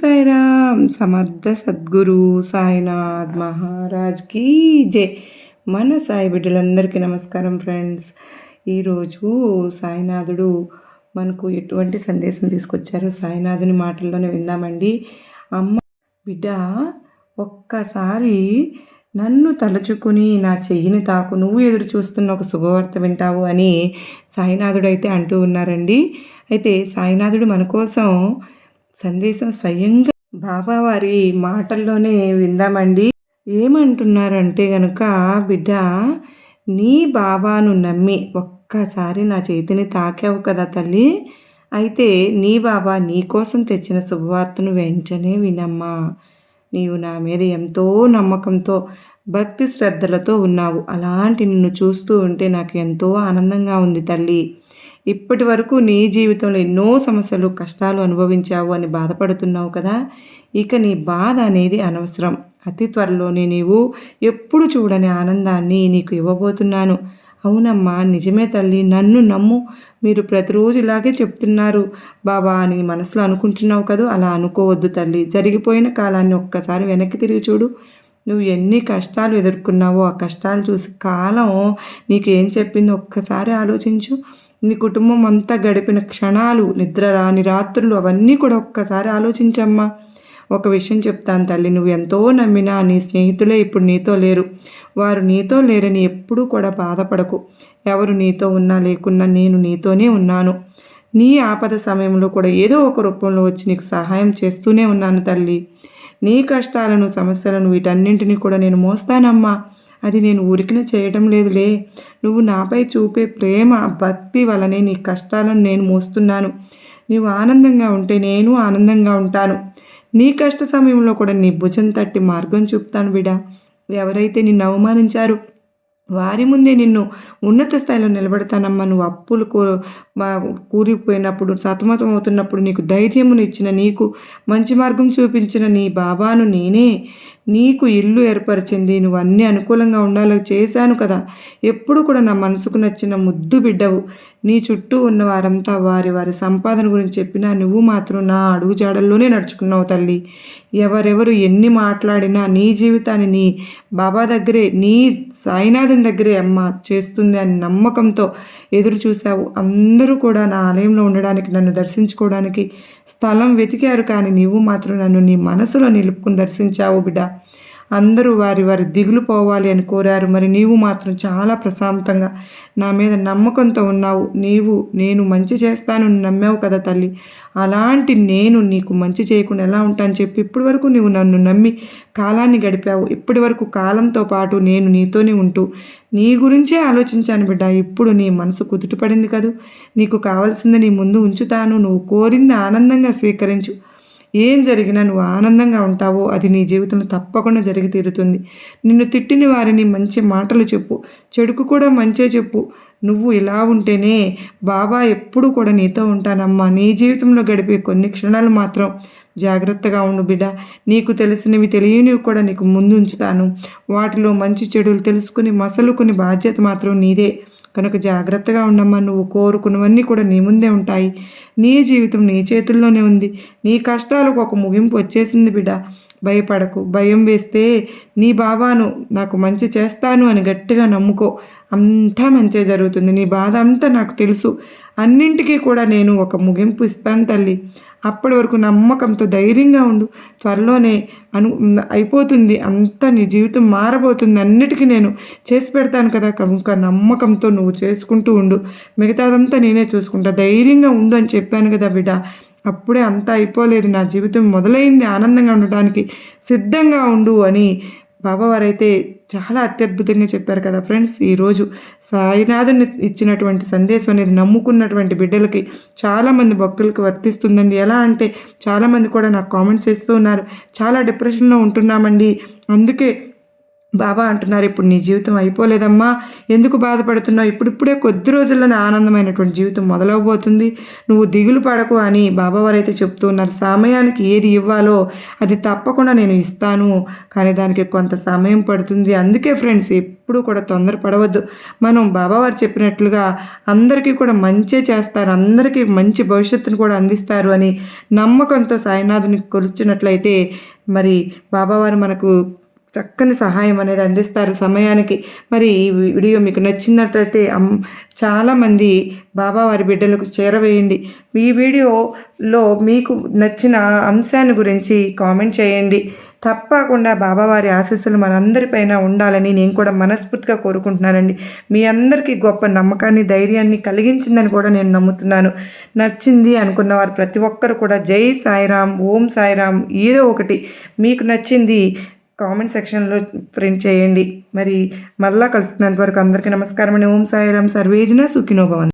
సాయిరామ్ సమర్థ సద్గురు సాయినాథ్ మహారాజ్కి జై. మన సాయి బిడ్డలందరికీ నమస్కారం ఫ్రెండ్స్. ఈరోజు సాయినాథుడు మనకు ఎటువంటి సందేశం తీసుకొచ్చారో సాయినాథుని మాటల్లోనే విందామండి. అమ్మ బిడ్డ ఒక్కసారి నన్ను తలుచుకుని నా చెయ్యిని తాకు నువ్వు ఎదురు చూస్తున్న ఒక శుభవార్త వింటావు అని సాయినాథుడు అయితే అంటూ ఉన్నారండి. అయితే సాయినాథుడు మన కోసం సందేశం స్వయంగా బాబా వారి మాటల్లోనే విందామండి. ఏమంటున్నారంటే గనుక బిడ్డ నీ బాబాను నమ్మి ఒక్కసారి నా చేతిని తాకావు కదా తల్లి. అయితే నీ బాబా నీ కోసం తెచ్చిన శుభవార్తను వెంటనే వినమ్మా. నీవు నా మీద ఎంతో నమ్మకంతో భక్తి శ్రద్ధలతో ఉన్నావు. అలాంటి నిన్ను చూస్తూ ఉంటే నాకు ఎంతో ఆనందంగా ఉంది తల్లి. ఇప్పటి వరకు నీ జీవితంలో ఎన్నో సమస్యలు కష్టాలు అనుభవించావు అని బాధపడుతున్నావు కదా ఇక నీ బాధ అనేది అనవసరం. అతి త్వరలోనే నీవు ఎప్పుడు చూడని ఆనందాన్ని నీకు ఇవ్వబోతున్నాను. అవునమ్మా నిజమే తల్లి నన్ను నమ్ము. మీరు ప్రతిరోజు ఇలాగే చెప్తున్నారు. బాబా అని మనసులో అనుకుంటున్నావు కదా? అలా అనుకోవద్దు తల్లి. జరిగిపోయిన కాలాన్ని ఒక్కసారి వెనక్కి తిరిగి చూడు. నువ్వు ఎన్ని కష్టాలు ఎదుర్కొన్నావో ఆ కష్టాలు చూసి కాలం నీకు ఏం చెప్పిందో ఒక్కసారి ఆలోచించు. నీ కుటుంబం అంతా గడిపిన క్షణాలు నిద్ర రాని రాత్రులు అవన్నీ కూడా ఒక్కసారి ఆలోచించమ్మా. ఒక విషయం చెప్తాను తల్లి నువ్వు ఎంతో నమ్మినా నీ స్నేహితులే ఇప్పుడు నీతో లేరు. వారు నీతో లేరని ఎప్పుడూ కూడా బాధపడకు. ఎవరు నీతో ఉన్నా లేకున్నా నేను నీతోనే ఉన్నాను. నీ ఆపద సమయంలో కూడా ఏదో ఒక రూపంలో వచ్చి నీకు సహాయం చేస్తూనే ఉన్నాను తల్లి. నీ కష్టాలను సమస్యలను వీటన్నింటినీ కూడా నేను మోస్తానమ్మా. అది నేను ఉరికిన చేయటం లేదులే. నువ్వు నాపై చూపే ప్రేమ భక్తి వలనే నీ కష్టాలను నేను మోస్తున్నాను. నీవు ఆనందంగా ఉంటే నేను ఆనందంగా ఉంటాను. నీ కష్ట సమయంలో కూడా నీ భుజం తట్టి మార్గం చూపుతాను బిడా. ఎవరైతే నిన్ను అవమానించారు వారి ముందే నిన్ను ఉన్నత స్థాయిలో నిలబెడతానమ్మా. నువ్వు అప్పులు కూ కూరిపోయినప్పుడు సతమతం అవుతున్నప్పుడు నీకు ధైర్యమును ఇచ్చిన నీకు మంచి మార్గం చూపించిన నీ బాబాను నేనే. నీకు ఇల్లు ఏర్పరిచింది నువ్వు అన్నీ అనుకూలంగా ఉండాలో చేశాను కదా. ఎప్పుడు కూడా నా మనసుకు నచ్చిన ముద్దు బిడ్డవు. నీ చుట్టూ ఉన్న వారంతా వారి వారి సంపాదన గురించి చెప్పినా నువ్వు మాత్రం నా అడుగు జాడల్లోనే నడుచుకున్నావు తల్లి. ఎవరెవరు ఎన్ని మాట్లాడినా నీ జీవితాన్ని నీ బాబా దగ్గరే నీ సాయినాథుని దగ్గరే అమ్మ చేస్తుంది అని నమ్మకంతో ఎదురు చూశావు. అందరూ కూడా నా ఆలయంలో ఉండడానికి నన్ను దర్శించుకోవడానికి స్థలం వెతికారు కానీ నీవు మాత్రం నన్ను నీ మనసులో నిలుపుకుని దర్శించావు బిడ్డ. అందరూ వారి వారి దిగులు పోవాలి అని కోరారు. మరి నీవు మాత్రం చాలా ప్రశాంతంగా నా మీద నమ్మకంతో ఉన్నావు. నీవు నేను మంచి చేస్తాను నమ్మావు కదా తల్లి. అలాంటి నేను నీకు మంచి చేయకుండా ఎలా ఉంటాను చెప్పి ఇప్పటి వరకు నువ్వు నన్ను నమ్మి కాలాన్ని గడిపావు. ఇప్పటి వరకు కాలంతో పాటు నేను నీతోనే ఉంటూ నీ గురించే ఆలోచించాను బిడ్డ. ఇప్పుడు నీ మనసు కుదుటపడింది కదూ. నీకు కావలసింది నీ ముందు ఉంచుతాను. నువ్వు కోరింది ఆనందంగా స్వీకరించు. ఏం జరిగినా నువ్వు ఆనందంగా ఉంటావో అది నీ జీవితంలో తప్పకుండా జరిగి తీరుతుంది. నిన్ను తిట్టిన వారిని మంచి మాటలు చెప్పు చెడుకు కూడా మంచే చెప్పు. నువ్వు ఇలా ఉంటేనే బాబా ఎప్పుడు కూడా నీతో ఉంటానమ్మా. నీ జీవితంలో గడిపే కొన్ని క్షణాలు మాత్రం జాగ్రత్తగా ఉండు బిడ్డ. నీకు తెలిసినవి తెలియనివి కూడా నీకు ముందు ఉంచుతాను. వాటిలో మంచి చెడులు తెలుసుకుని మసలుకుని బాధ్యత మాత్రం నీదే. కనుక జాగ్రత్తగా ఉండమ్మా నువ్వు కోరుకున్నవన్నీ కూడా నీ ముందే ఉంటాయి. నీ జీవితం నీ చేతుల్లోనే ఉంది. నీ కష్టాలకు ఒక ముగింపు వచ్చేసింది బిడ్డ. భయపడకు. భయం వేస్తే నీ బాబాను నాకు మంచి చేస్తాను అని గట్టిగా నమ్ముకో. అంతా మంచిగా జరుగుతుంది. నీ బాధ అంతా నాకు తెలుసు. అన్నింటికీ కూడా నేను ఒక ముగింపు ఇస్తాను తల్లి. అప్పటి వరకు నమ్మకంతో ధైర్యంగా ఉండు. త్వరలోనే అను అయిపోతుంది. అంతా నీ జీవితం మారబోతుంది. అన్నిటికీ నేను చేసి పెడతాను కదా. కనుక నమ్మకంతో నువ్వు చేసుకుంటూ ఉండు. మిగతాదంతా నేనే చూసుకుంటా. ధైర్యంగా ఉండు అని చెప్పాను కదా బిడ్డ. అప్పుడే అంతా అయిపోలేదు. నా జీవితం మొదలైంది. ఆనందంగా ఉండటానికి సిద్ధంగా ఉండు అని బాబావారైతే చాలా అత్యద్భుతంగా చెప్పారు కదా ఫ్రెండ్స్. ఈరోజు సాయినాథుని ఇచ్చినటువంటి సందేశం అనేది నమ్ముకున్నటువంటి బిడ్డలకి చాలామంది భక్తులకు వర్తిస్తుందండి. ఎలా అంటే చాలామంది కూడా నాకు కామెంట్స్ చేస్తూ ఉన్నారు. చాలా డిప్రెషన్లో ఉంటున్నామండి. అందుకే బాబా అంటున్నారు ఇప్పుడు నీ జీవితం అయిపోలేదమ్మా. ఎందుకు బాధపడుతున్నావు? ఇప్పుడిప్పుడే కొద్ది రోజుల్లోనే ఆనందమైనటువంటి జీవితం మొదలవబోతుంది. నువ్వు దిగులు పడకు అని బాబావారు అయితే చెప్తూ ఉన్నారు. సమయానికి ఏది ఇవ్వాలో అది తప్పకుండా నేను ఇస్తాను. కానీ దానికి కొంత సమయం పడుతుంది. అందుకే ఫ్రెండ్స్ ఎప్పుడు కూడా తొందరపడవద్దు మనం బాబావారు చెప్పినట్లుగా అందరికీ కూడా మంచే చేస్తారు. అందరికీ మంచి భవిష్యత్తును కూడా అందిస్తారు అని నమ్మకంతో సాయినాథుని కొలిచినట్లయితే మరి బాబావారు మనకు చక్కని సహాయం అనేది అందిస్తారు సమయానికి. మరి ఈ వీడియో మీకు నచ్చినట్లయితే చాలామంది బాబా వారి బిడ్డలకు చేరవేయండి. ఈ వీడియోలో మీకు నచ్చిన అంశాన్ని గురించి కామెంట్ చేయండి. తప్పకుండా బాబావారి ఆశీస్సులు మనందరిపైన ఉండాలని నేను కూడా మనస్ఫూర్తిగా కోరుకుంటున్నానండి. మీ అందరికీ గొప్ప నమ్మకాన్ని ధైర్యాన్ని కలిగించిందని కూడా నేను నమ్ముతున్నాను. నచ్చింది అనుకున్న వారు ప్రతి ఒక్కరు కూడా జై సాయిరామ్ ఓం సాయిరామ్ ఏదో ఒకటి. మీకు నచ్చింది కామెంట్ సెక్షన్లో ప్రింట్ చేయండి. మరి మళ్ళా కలుసుకున్నంత వరకు అందరికీ నమస్కారం అండి. ఓం సాయిరామ్. సర్వేజన సుఖినోభవన్